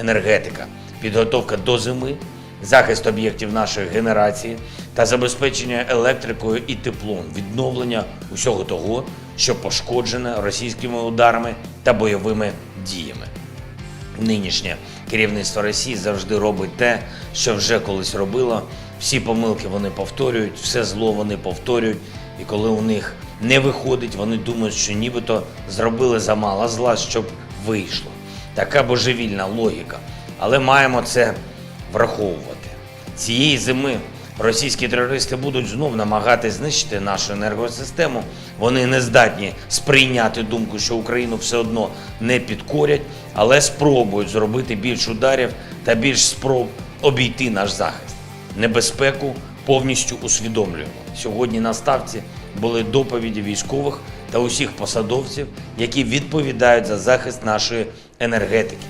енергетика, підготовка до зими, захист об'єктів нашої генерації та забезпечення електрикою і теплом, відновлення усього того, що пошкоджене російськими ударами та бойовими діями. Нинішнє керівництво Росії завжди робить те, що вже колись робило. Всі помилки вони повторюють, все зло вони повторюють. І коли у них не виходить, вони думають, що нібито зробили замало зла, щоб вийшло. Така божевільна логіка. Але маємо це враховувати. Цієї зими російські терористи будуть знов намагатись знищити нашу енергосистему. Вони не здатні сприйняти думку, що Україну все одно не підкорять, але спробують зробити більш ударів та більш спроб обійти наш захист. Небезпеку повністю усвідомлюємо. Сьогодні на ставці були доповіді військових та усіх посадовців, які відповідають за захист нашої енергетики.